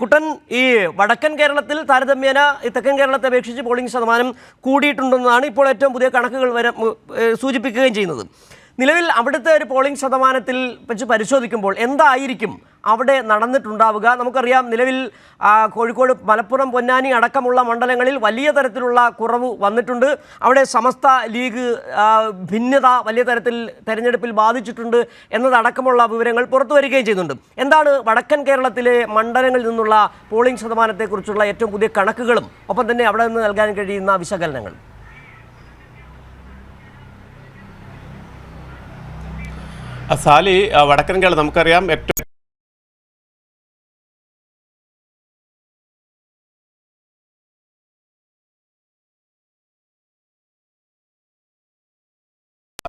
കുട്ടൻ ഈ വടക്കൻ കേരളത്തിൽ താരതമ്യേന ഈ തെക്കൻ കേരളത്തെ അപേക്ഷിച്ച് പോളിംഗ് ശതമാനം കൂടിയിട്ടുണ്ടെന്നാണ് ഇപ്പോൾ ഏറ്റവും പുതിയ കണക്കുകൾ വരെ സൂചിപ്പിക്കുകയും ചെയ്യുന്നത്. നിലവിൽ അവിടുത്തെ ഒരു പോളിംഗ് ശതമാനത്തിൽ വെച്ച് പരിശോധിക്കുമ്പോൾ എന്തായിരിക്കും അവിടെ നടന്നിട്ടുണ്ടാവുക? നമുക്കറിയാം നിലവിൽ കോഴിക്കോട് മലപ്പുറം പൊന്നാനി അടക്കമുള്ള മണ്ഡലങ്ങളിൽ വലിയ തരത്തിലുള്ള കുറവ് വന്നിട്ടുണ്ട്. അവിടെ സമസ്ത ലീഗ് ഭിന്നത വലിയ തരത്തിൽ തെരഞ്ഞെടുപ്പിൽ ബാധിച്ചിട്ടുണ്ട് എന്നതടക്കമുള്ള വിവരങ്ങൾ പുറത്തു വരികയും ചെയ്യുന്നുണ്ട്. എന്താണ് വടക്കൻ കേരളത്തിലെ മണ്ഡലങ്ങളിൽ നിന്നുള്ള പോളിംഗ് ശതമാനത്തെക്കുറിച്ചുള്ള ഏറ്റവും പുതിയ കണക്കുകളും ഒപ്പം തന്നെ അവിടെ നിന്ന് നൽകാൻ കഴിയുന്ന വിശകലനങ്ങൾ സാലി വടക്കൻ കേരള നമുക്കറിയാം ഏറ്റവും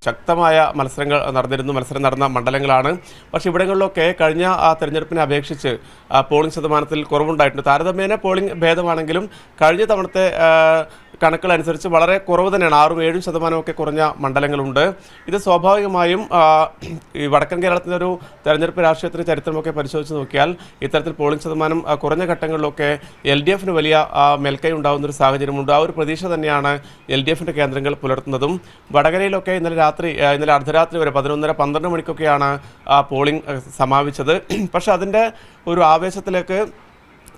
ശക്തമായ മത്സരങ്ങൾ നടന്നിരുന്നു. മത്സരം നടന്ന മണ്ഡലങ്ങളാണ്. പക്ഷേ ഇവിടങ്ങളിലൊക്കെ കഴിഞ്ഞ ആ തെരഞ്ഞെടുപ്പിനെ അപേക്ഷിച്ച് പോളിംഗ് ശതമാനത്തിൽ കുറവുണ്ടായിട്ടുണ്ട്. താരതമ്യേന പോളിംഗ് ഭേദമാണെങ്കിലും കഴിഞ്ഞ തവണത്തെ കണക്കുകളനുസരിച്ച് വളരെ കുറവ് തന്നെയാണ്. ആറും ഏഴും ശതമാനമൊക്കെ കുറഞ്ഞ മണ്ഡലങ്ങളുണ്ട്. ഇത് സ്വാഭാവികമായും ഈ വടക്കൻ കേരളത്തിന്റെ ഒരു തെരഞ്ഞെടുപ്പ് രാഷ്ട്രീയത്തിന് ചരിത്രമൊക്കെ പരിശോധിച്ച് നോക്കിയാൽ ഇത്തരത്തിൽ പോളിംഗ് ശതമാനം കുറഞ്ഞ ഘട്ടങ്ങളിലൊക്കെ എൽ ഡി എഫിന് വലിയ മെൽക്കൈ ഉണ്ടാകുന്ന ഒരു സാഹചര്യമുണ്ട്. ആ ഒരു പ്രതീക്ഷ തന്നെയാണ് എൽ ഡി എഫിന്റെ കേന്ദ്രങ്ങൾ പുലർത്തുന്നതും. വടകരയിലൊക്കെ ഇന്നലെ രാത്രി ഇന്നലെ അർദ്ധരാത്രി വരെ പതിനൊന്നര പന്ത്രണ്ട് മണിക്കൊക്കെയാണ് പോളിംഗ് സമാപിച്ചത്. പക്ഷേ അതിന്റെ ഒരു ആവേശത്തിലേക്ക്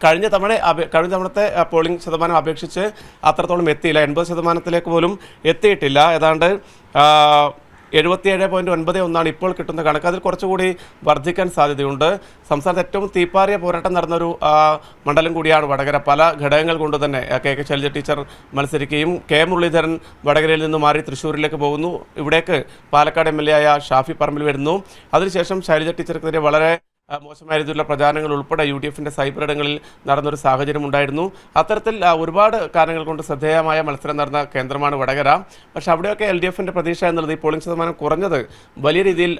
കഴിഞ്ഞ തവണ കഴിഞ്ഞ തവണത്തെ പോളിംഗ് ശതമാനം അപേക്ഷിച്ച് അത്രത്തോളം എത്തിയില്ല. എൺപത് ശതമാനത്തിലേക്ക് പോലും എത്തിയിട്ടില്ല. ഏതാണ്ട് എഴുപത്തിയേഴ് പോയിന്റ് ഒൻപത് ഒന്നാണ് ഇപ്പോൾ കിട്ടുന്ന കണക്ക്. അതിൽ കുറച്ചുകൂടി വർദ്ധിക്കാൻ സാധ്യതയുണ്ട്. സംസ്ഥാനത്ത് ഏറ്റവും തീപ്പാറിയ പോരാട്ടം നടന്നൊരു മണ്ഡലം കൂടിയാണ് വടകര. പല ഘടകങ്ങൾ കൊണ്ട് തന്നെ കെ കെ ശൈലജ ടീച്ചർ മത്സരിക്കുകയും കെ മുരളീധരൻ വടകരയിൽ നിന്ന് മാറി തൃശ്ശൂരിലേക്ക് പോകുന്നു. ഇവിടേക്ക് പാലക്കാട് എം ആയ ഷാഫി പറമ്പിൽ വരുന്നു. അതിനുശേഷം ശൈലജ ടീച്ചർക്കെതിരെ വളരെ മോശമായ രീതിയിലുള്ള പ്രചാരണങ്ങൾ ഉൾപ്പെടെ യു ഡി എഫിന്റെ സൈബർ ഇടങ്ങളിൽ നടന്നൊരു സാഹചര്യം ഉണ്ടായിരുന്നു. അത്തരത്തിൽ ഒരുപാട് കാരണങ്ങൾ കൊണ്ട് ശ്രദ്ധേയമായ മത്സരം നടന്ന കേന്ദ്രമാണ് വടകര. പക്ഷേ അവിടെയൊക്കെ എൽ ഡി എഫിന്റെ പ്രതീക്ഷ എന്നുള്ളത് ഈ പോളിംഗ് ശതമാനം കുറഞ്ഞത് വലിയ രീതിയിൽ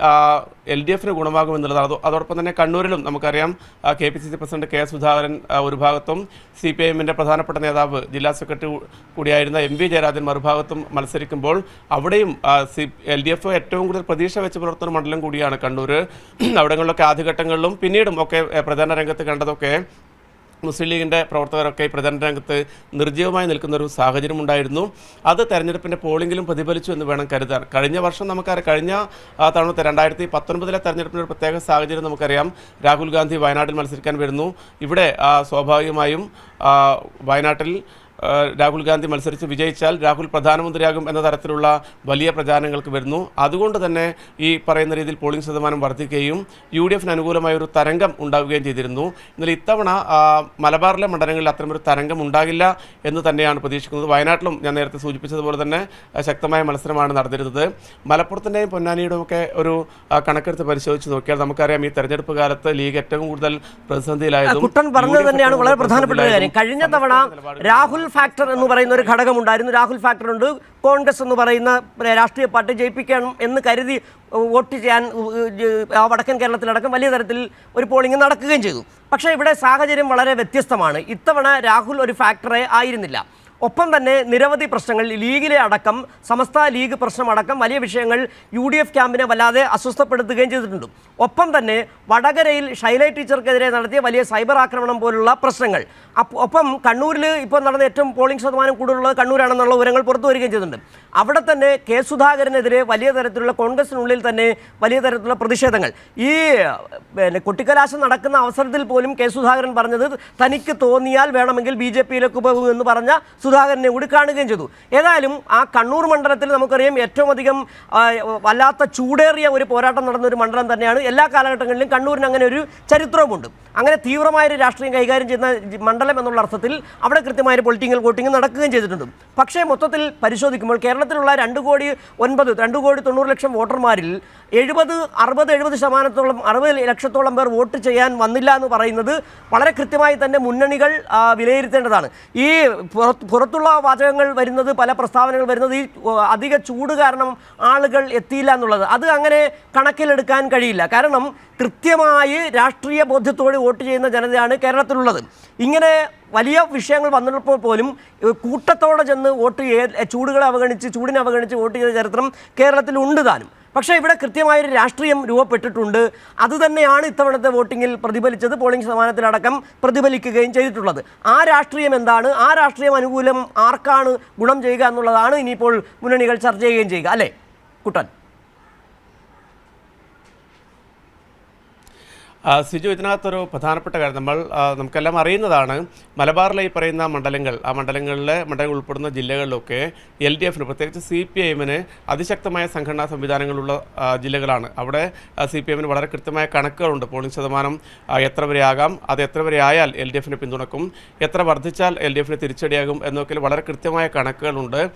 എൽ ഡി എഫിന് ഗുണമാകും എന്നുള്ളതാണ് അതോടൊപ്പം തന്നെ കണ്ണൂരിലും നമുക്കറിയാം K P C C president K Sudhakaran ഒരു ഭാഗത്തും സി പി എമ്മിന്റെ പ്രധാനപ്പെട്ട നേതാവ് ജില്ലാ സെക്രട്ടറി കൂടിയായിരുന്ന എം വി ജയരാജൻ മറുഭാഗത്തും മത്സരിക്കുമ്പോൾ അവിടെയും സി എൽ ഡി എഫ് ഏറ്റവും കൂടുതൽ പ്രതീക്ഷ വെച്ച് പുലർത്തുന്ന മണ്ഡലം കൂടിയാണ് കണ്ണൂർ അവിടങ്ങളിലൊക്കെ ആദ്യഘട്ടങ്ങളിലും പിന്നീടും ഒക്കെ പ്രചാരണ രംഗത്ത് കണ്ടതൊക്കെ മുസ്ലിം ലീഗിന്റെ പ്രവർത്തകരൊക്കെ പ്രചരണ രംഗത്ത് നിർജീവമായി നിൽക്കുന്ന ഒരു സാഹചര്യം ഉണ്ടായിരുന്നു. അത് തെരഞ്ഞെടുപ്പിന്റെ പോളിംഗിലും പ്രതിഫലിച്ചു എന്ന് വേണം കരുതാൻ. കഴിഞ്ഞ വർഷം നമുക്കറിയാം കഴിഞ്ഞ തവണത്തെ രണ്ടായിരത്തി പത്തൊൻപതിലെ തെരഞ്ഞെടുപ്പിന്റെ ഒരു പ്രത്യേക സാഹചര്യം നമുക്കറിയാം. രാഹുൽ ഗാന്ധി വയനാട്ടിൽ മത്സരിക്കാൻ വരുന്നു. ഇവിടെ സ്വാഭാവികമായും വയനാട്ടിൽ രാഹുൽ ഗാന്ധി മത്സരിച്ച് വിജയിച്ചാൽ രാഹുൽ പ്രധാനമന്ത്രിയാകും എന്ന തരത്തിലുള്ള വലിയ പ്രചാരണങ്ങൾക്ക് വരുന്നു. അതുകൊണ്ട് തന്നെ ഈ പറയുന്ന രീതിയിൽ പോളിംഗ് ശതമാനം വർദ്ധിക്കുകയും യു ഡി എഫിന് അനുകൂലമായ ഒരു തരംഗം ഉണ്ടാവുകയും ചെയ്തിരുന്നു. എന്നാൽ ഇത്തവണ മലബാറിലെ മണ്ഡലങ്ങളിൽ അത്തരമൊരു തരംഗം ഉണ്ടാകില്ല എന്ന് തന്നെയാണ് പ്രതീക്ഷിക്കുന്നത്. വയനാട്ടിലും ഞാൻ നേരത്തെ സൂചിപ്പിച്ചതുപോലെ തന്നെ ശക്തമായ മത്സരമാണ് നടന്നിരുന്നത്. മലപ്പുറത്തിന്റെയും പൊന്നാനിയുടെയും ഒക്കെ ഒരു കണക്കെടുത്ത് പരിശോധിച്ച് നോക്കിയാൽ നമുക്കറിയാം ഈ തെരഞ്ഞെടുപ്പ് കാലത്ത് ലീഗ് ഏറ്റവും കൂടുതൽ പ്രതിസന്ധിയിലായതും കുട്ടൻ പറഞ്ഞത് തന്നെയാണ്. വളരെ പ്രധാനപ്പെട്ട കാര്യം. കഴിഞ്ഞ തവണ രാഹുൽ ഫാക്ടർ എന്ന് പറയുന്ന ഒരു ഘടകമുണ്ടായിരുന്നു. രാഹുൽ ഫാക്ടർ ഉണ്ട്. കോൺഗ്രസ് എന്ന് പറയുന്ന രാഷ്ട്രീയ പാർട്ടി ജയിപ്പിക്കണം എന്ന് കരുതി വോട്ട് ചെയ്യാൻ വടക്കൻ കേരളത്തിലടക്കം വലിയ തരത്തിൽ ഒരു പോളിംഗ് നടക്കുകയും ചെയ്തു. പക്ഷേ ഇവിടെ സാഹചര്യം വളരെ വ്യത്യസ്തമാണ്. ഇത്തവണ രാഹുൽ ഒരു ഫാക്ടറെ ആയിരുന്നില്ല. ഒപ്പം തന്നെ നിരവധി പ്രശ്നങ്ങൾ. ലീഗിലെ അടക്കം സമസ്ത ലീഗ് പ്രശ്നമടക്കം വലിയ വിഷയങ്ങൾ യു ഡി എഫ് ക്യാമ്പിനെ വല്ലാതെ അസ്വസ്ഥപ്പെടുത്തുകയും ചെയ്തിട്ടുണ്ട്. ഒപ്പം തന്നെ വടകരയിൽ ഷൈല ടീച്ചർക്കെതിരെ നടത്തിയ വലിയ സൈബർ ആക്രമണം പോലുള്ള പ്രശ്നങ്ങൾ. ഒപ്പം കണ്ണൂരിൽ ഇപ്പോൾ നടന്ന ഏറ്റവും പോളിംഗ് ശതമാനം കൂടുതലുള്ളത് കണ്ണൂരാണെന്നുള്ള വിവരങ്ങൾ പുറത്തു വരികയും ചെയ്തിട്ടുണ്ട്. അവിടെ തന്നെ കെ സുധാകരനെതിരെ വലിയ തരത്തിലുള്ള കോൺഗ്രസിനുള്ളിൽ തന്നെ വലിയ തരത്തിലുള്ള പ്രതിഷേധങ്ങൾ. ഈ പിന്നെ കുട്ടിക്കലാശം നടക്കുന്ന അവസരത്തിൽ പോലും കെ സുധാകരൻ പറഞ്ഞത് തനിക്ക് തോന്നിയാൽ വേണമെങ്കിൽ ബി ജെ പിയിലേക്ക് പോകും എന്ന് പറഞ്ഞ സുധാകരനെ കൂടി കാണുകയും ചെയ്തു. ഏതായാലും ആ കണ്ണൂർ മണ്ഡലത്തിൽ നമുക്കറിയാം ഏറ്റവും അധികം വല്ലാത്ത ചൂടേറിയ ഒരു പോരാട്ടം നടന്ന ഒരു മണ്ഡലം തന്നെയാണ്. എല്ലാ കാലഘട്ടങ്ങളിലും കണ്ണൂരിന് അങ്ങനെ ഒരു ചരിത്രവുമുണ്ട്. അങ്ങനെ തീവ്രമായ ഒരു രാഷ്ട്രീയം കൈകാര്യം ചെയ്യുന്ന മണ്ഡലം എന്നുള്ള അർത്ഥത്തിൽ അവിടെ കൃത്യമായ പൊളിറ്റിക്കൽ വോട്ടിംഗ് നടക്കുകയും ചെയ്തിട്ടുണ്ട്. പക്ഷേ മൊത്തത്തിൽ പരിശോധിക്കുമ്പോൾ കേരളത്തിലുള്ള രണ്ട് കോടി ഒൻപത് രണ്ട് കോടി തൊണ്ണൂറ് ലക്ഷം വോട്ടർമാരിൽ എഴുപത് അറുപത് എഴുപത് ശതമാനത്തോളം അറുപത് ലക്ഷത്തോളം പേർ വോട്ട് ചെയ്യാൻ വന്നില്ല എന്ന് പറയുന്നത് വളരെ കൃത്യമായി തന്നെ മുന്നണികൾ വിലയിരുത്തേണ്ടതാണ്. ഈ പുറത്തുള്ള വാചകങ്ങൾ വരുന്നത് പല പ്രസ്താവനകൾ വരുന്നത് ഈ അധിക ചൂട് കാരണം ആളുകൾ എത്തിയില്ല എന്നുള്ളത്. അത് അങ്ങനെ കണക്കിലെടുക്കാൻ കഴിയില്ല. കാരണം കൃത്യമായി രാഷ്ട്രീയ ബോധ്യത്തോടെ വോട്ട് ചെയ്യുന്ന ജനതയാണ് കേരളത്തിലുള്ളത്. ഇങ്ങനെ വലിയ വിഷയങ്ങൾ വന്നപ്പോൾ പോലും കൂട്ടത്തോടെ ചെന്ന് വോട്ട് ചെയ്ത് ചൂടുകളെ അവഗണിച്ച് ചൂടിനെ അവഗണിച്ച് വോട്ട് ചെയ്ത ചരിത്രം കേരളത്തിൽ ഉണ്ട് താനും. പക്ഷേ ഇവിടെ കൃത്യമായൊരു രാഷ്ട്രീയം രൂപപ്പെട്ടിട്ടുണ്ട്. അതുതന്നെയാണ് ഇത്തവണത്തെ വോട്ടിങ്ങിൽ പ്രതിഫലിച്ചത് പോളിംഗ് ശതമാനത്തിലടക്കം പ്രതിഫലിക്കുകയും ചെയ്തിട്ടുള്ളത്. ആ രാഷ്ട്രീയം എന്താണ്? ആ രാഷ്ട്രീയം അനുകൂലം ആർക്കാണ് ഗുണം ചെയ്യുക എന്നുള്ളതാണ് ഇനിയിപ്പോൾ മുന്നണികൾ ചർച്ച ചെയ്യുകയും ചെയ്യുക. അല്ലേ? കുട്ടൻ. സിജു ഇതിനകത്തൊരു പ്രധാനപ്പെട്ട കാര്യം. നമ്മൾ നമുക്കെല്ലാം അറിയുന്നതാണ് മലബാറിലെ ഈ പറയുന്ന മണ്ഡലങ്ങൾ ആ മണ്ഡലങ്ങളിലെ മണ്ഡലങ്ങൾ ഉൾപ്പെടുന്ന ജില്ലകളിലൊക്കെ എൽ ഡി എഫിന് പ്രത്യേകിച്ച് സി പി എമ്മിന് അതിശക്തമായ സംഘടനാ സംവിധാനങ്ങളുള്ള ജില്ലകളാണ്. അവിടെ സി പി എമ്മിന് വളരെ കൃത്യമായ കണക്കുകളുണ്ട്. പോളിംഗ് ശതമാനം എത്ര വരെ ആകാം അത് എത്ര വരെ ആയാൽ എൽ ഡി എഫിനെ പിന്തുണക്കും എത്ര വർദ്ധിച്ചാൽ എൽ ഡി എഫിന് തിരിച്ചടിയാകും എന്നൊക്കെ വളരെ കൃത്യമായ കണക്കുകളുണ്ട്.